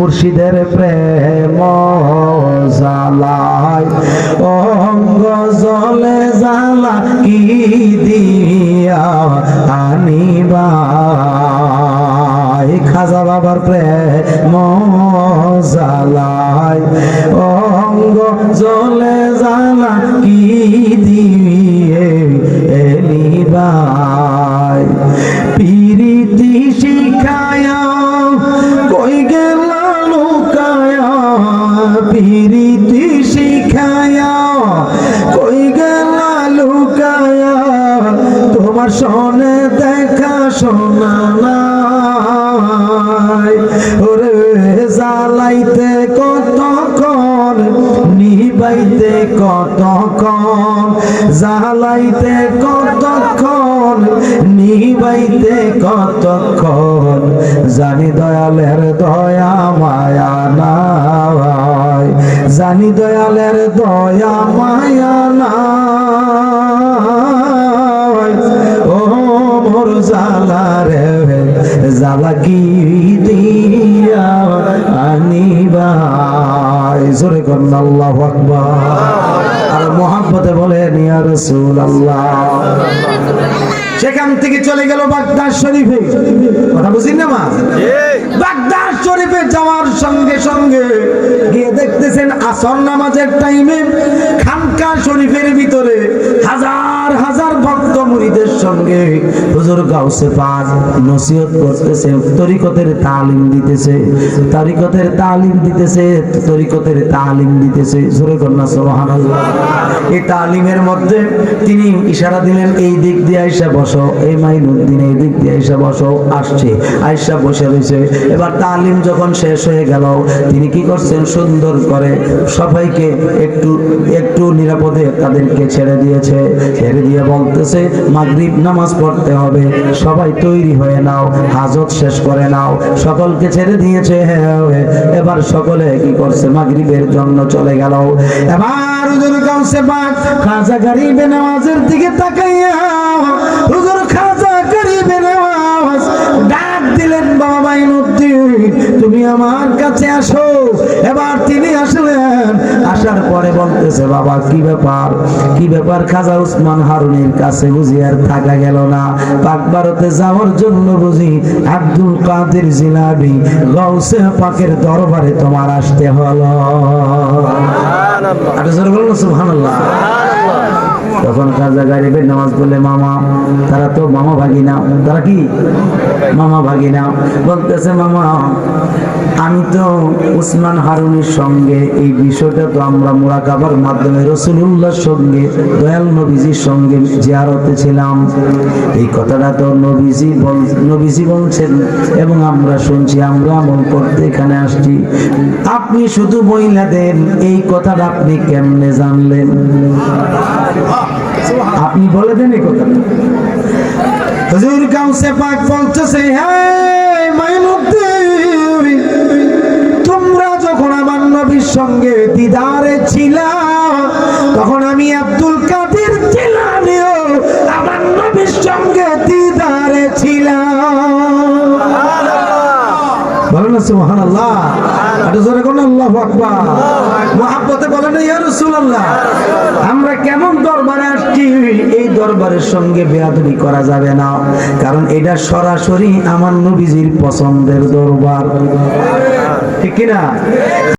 মুর্শিদের প্রেম জালায় অঙ্গ জলে জালা কি দিয়া আনিবাই খাজা বাবার প্রেম জালায় অঙ্গ জলে জালা কি দিয়ে এলিবাই তোমার সনে দেখা শোনা নাই। ওরে জ্বালাইতে কতক্ষণ, নিবাইতে কতক্ষণ, জ্বালাইতে কতক্ষণ, নিবাইতে কতক্ষণ, জানি দয়ালের দয়া মায়া নাই। জানি দয়ালের দয়া মায়া নাই। রে কি দিয়া আনিবাই জোরে আল্লাহ আর বলেন, ইয়া রাসূলুল্লাহ। সেখান থেকে চলে গেল বাগদাদ শরীফে। কথা বুঝিন না, মা? বাগদাদ শরীফে যাওয়ার সঙ্গে সঙ্গে গিয়ে দেখতেছেন আসর নামাজের টাইমে খানকা শরীফের ভিতরে হাজার হাজার ভক্ত মুরিদের সঙ্গে হুজুর গাউসে পাক নসিহত করতেছে, তরিকতের তালিম দিতেছে, তরিকতের তালিম দিতেছে, তরিকতের তালিম দিতেছে। জোরে কন্যা সুবহানাল্লাহ। এই তালিমের মধ্যে তিনি ইশারা দিলেন, এই দিক দিয়ে আইসা বসো, এই মাইনুদ্দিন, এই দিক দিয়ে আইসা বসো, আসছে, আইসা বসে রয়েছে। এবার তালিম যখন শেষ হয়ে গেল, তিনি কি করছেন? সুন্দর করে সবাইকে একটু একটু নিরাপদে তাদেরকে ছেড়ে দিয়েছে, ছেড়ে দিয়ে বলতেছে, মাগরিব নামাজ পড়তে হবে। সবাই তৈরি হয়ে নাও, হাজত শেষ করে নাও। সকলকে ছেড়ে দিয়েছে এবার সকলে কি করছে? মাগরিবের জন্য চলে গেল। এবার হুজুর কাউসে পাক, খাজা গরিবে নামাজের দিকে তাকাইয়া, হুজুর খাজা গরিবে নামাজ ডাক দিলেন, বাবা মাইনুদ্দিন, তুমি আমার কাছে আসো। এবার তিনি আসলেন। আসার পরে বলতেছে বাবা কি ব্যাপার? কি ব্যাপার? খাজা উসমান হারুনের কাছে বুঝি আর থাকা গেল না। পাক ভারতে যাওয়ার জন্য বুঝি আব্দুল কাদের জিলাবি গৌসে পাকের দরবারে তোমার আসতে হলো। সুবহানাল্লাহ। তখন খাজা গারিবের নামাজ বলে মামা, তারা তো মামা ভাগি না তারা কি? মামা ভাগি না বলতেছে, মামা, আমি তো উসমান হারুনের সঙ্গে, এই বিষয়টা তো আমরা মোরাকাবার মাধ্যমে রসুলুল্লাহর সঙ্গে, দয়াল নবীজির সঙ্গে জিয়ারতে ছিলাম। এই কথাটা তো নবীজি নবীজি বলছেন এবং আমরা শুনছি, আমরা আমল করতে এখানে আসছি। আপনি শুধু দেন, এই কথাটা আপনি কেমনে জানলেন? আপনি বলে দেন এই কথাটা। হ্যাঁ তোমরা যখন আমার নবীর সঙ্গে দিদারে ছিলা, তখন আমি কোন আল্লাহু মুহাব্বতে বলেন আমরা কেমন দরবারে আসছি? এই দরবারের সঙ্গে বেয়াদবি করা যাবে না। কারণ এটা সরাসরি আমার নবীজির পছন্দের দরবার। ঠিক কি না